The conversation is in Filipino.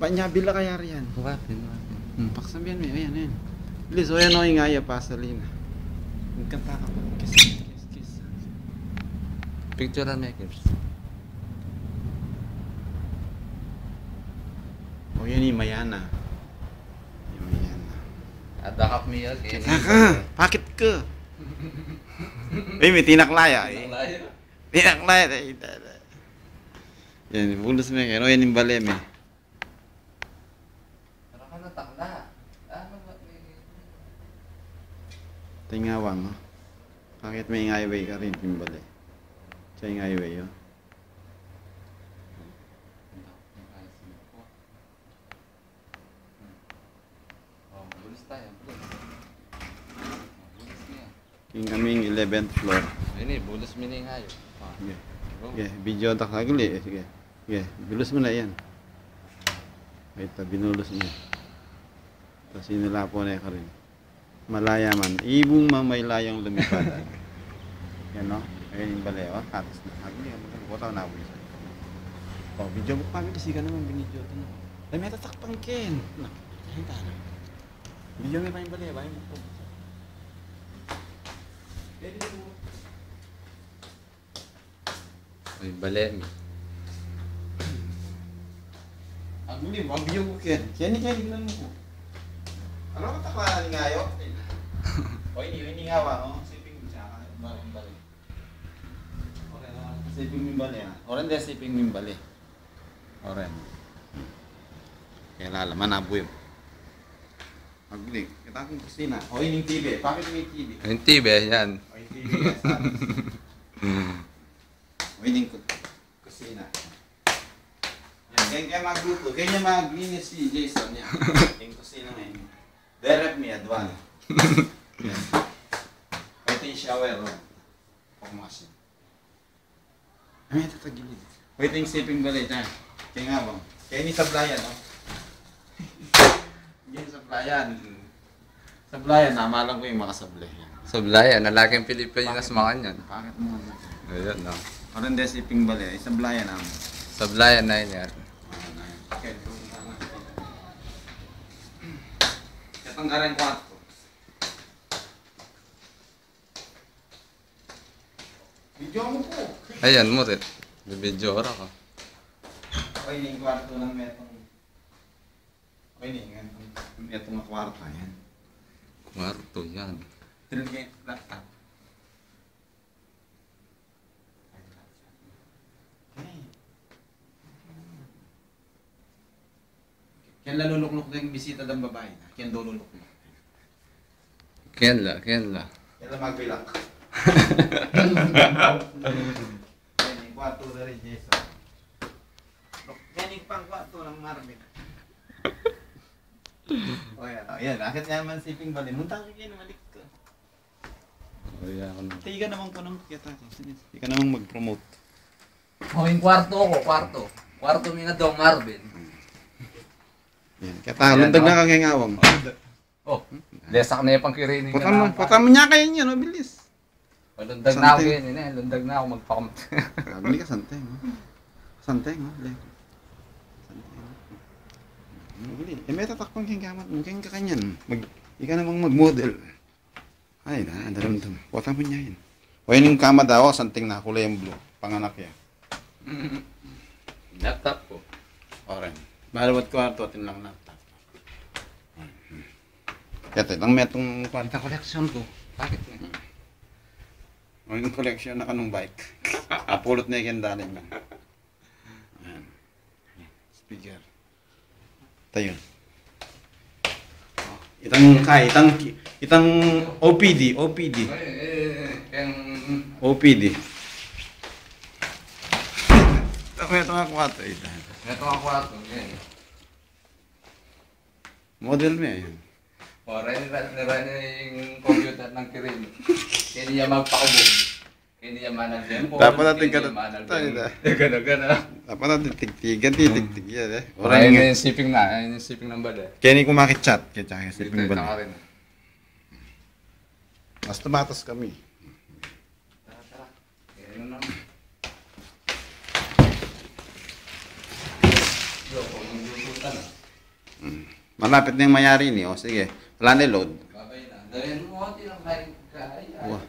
Panyabila kaya riyan. Bukatin, bukatin. Hmm, paksabihan mo, ayan, ayan. Bilis, o yan o, ingaya pa sa lina. Magkanta ka pa. Kiss, kiss, kiss. Picture makers. O yan yung Mayana. Yung Mayana. Adakap mo eh. Saka, pakit ka. Uy, may tinaklaya eh. Layo. Tinaklaya. eh. Yan, bulos mo yan. O yan yung balem eh. Para ka natakla. Ano ba? Tingawang, no? Bakit may highway ka rin, timbali? Sa highway, oh. Oh. King kaming 11th floor. Ini, bulis mo na ngayon. Ah. Sige. Sige, video tak lagi. Eh, Sige. Sige, bilus mo na yan. Wait, ah, binulos niya. Tapos inilapo na ka rin. Malaya man. Ibong mamaylayang lumipad. yan, no? Ayan yung bale, oh. Katas na. Agli, butaw na ako isa. Oh, video mo kami kasi ka naman binidyo ito. Ay, may tatakpang ken. Na, hinta na. Video mo pa yung bale, ba yung po. Pwede mo. Ay, balemi. Ang hindi, wag yung ken. Yan ni ken mo ko. Ano ka takla ni ngayo? O ini ini ngawa oh. Siping siya ka. Balik balik. Oren, oren. Siping min bali ah. Oren de siping bali. Oren. Kaya lalaman na buyo. Agli, kita akong kusina. O ini TV. Bakit may TV? Yung TV, yan. O yung TV. O ini kusina. Yan, kaya kaya magluto. Kaya maglinis si Jason niya. Yung kusina ngayon. Derep mi adwan. Yan. Ito yung shower. Oh. Pumasok. Ay, ito tagilid. Ito yung siping balay dyan. Kaya nga bang. Kaya ni sablayan, no? Yan sablayan. Sablayan, namalang ko yung makasablay. Sablaya, nalaking Pilipinas mga yan. Bakit mo? Ayun, no. Karon de siping balay, sablayan na. Sablaya na yun yan. Katanggaran kwarto. Video mo po. Ayan mo rin. Bibidyo ka. Okay, yung kwarto ng metong. Okay, yung metong na kwarto. Ayan. Kwarto yan. Talaga yung laptop. Kaya lalulok-lok na yung bisita ng babae na. Kaya lululok na. Kyan la, kyan la. Kaya lang magbilak. Yan yung kwarto na rin, Jason. Yan yung pang kwarto Marvin. o yan, o yan. Naman siping balin. Muntang ka kayo, malik ka. Ayan. Tiga naman ko nung kita. Sige, Hindi ka naman mag-promote. Oh, yung kwarto ko, kwarto. Kwarto mi nga daw Marvin. Yan. Kaya lundag na kang ngawang. Oh, lesak na yung pangkirinig Pata mo, pata mo niya kayo niya, no? Bilis. Lundag na ako yun, yun eh. Lundag na ako magpakamot. Kabili ka santeng, no? Santeng, no? Lek. Santeng. Mabili. Eh, may tatakpang kingkamat mo. Kaya ka kanyan. Mag, ika namang mag-model. Ay, na, ang dalam dam. Pata mo niya yun. O yun yung kama daw, santeng na kulay yung blue. Panganak yan. Laptop ko. Oren. Balawat kwarto, atin lang laptop. Kaya ito, lang metong kwarta collection ko. Bakit nga? Yung collection na kanong bike. Apulot na yung dalim yan. Ayan. Speaker. Tayo. Itang kay, itang itang OPD, OPD, Eh, eh, yung... OPD. Ito ito nga kwarto ito. Ito ang kwarto. Yan. Model mo yan. O, rin-rin yung computer ng kirin. Kaya niya magpakabog. Kaya niya manang tempo. Dapat natin tempo. na. Gano'n, gano'n. Dapat natin tigtigan, titigtig yan eh. Orang na yung siping na. Ayun yung siping ng bala. Kaya ni kumakit-chat. Kaya tsaka yung ka bala. Mas tumatas kami. Tara, tara. Kaya ano naman. Yo, kung yung na. Malapit na yung mayari ni. O sige. Wala na load. Babay na. Dahil mo, konti lang kain. Kaya.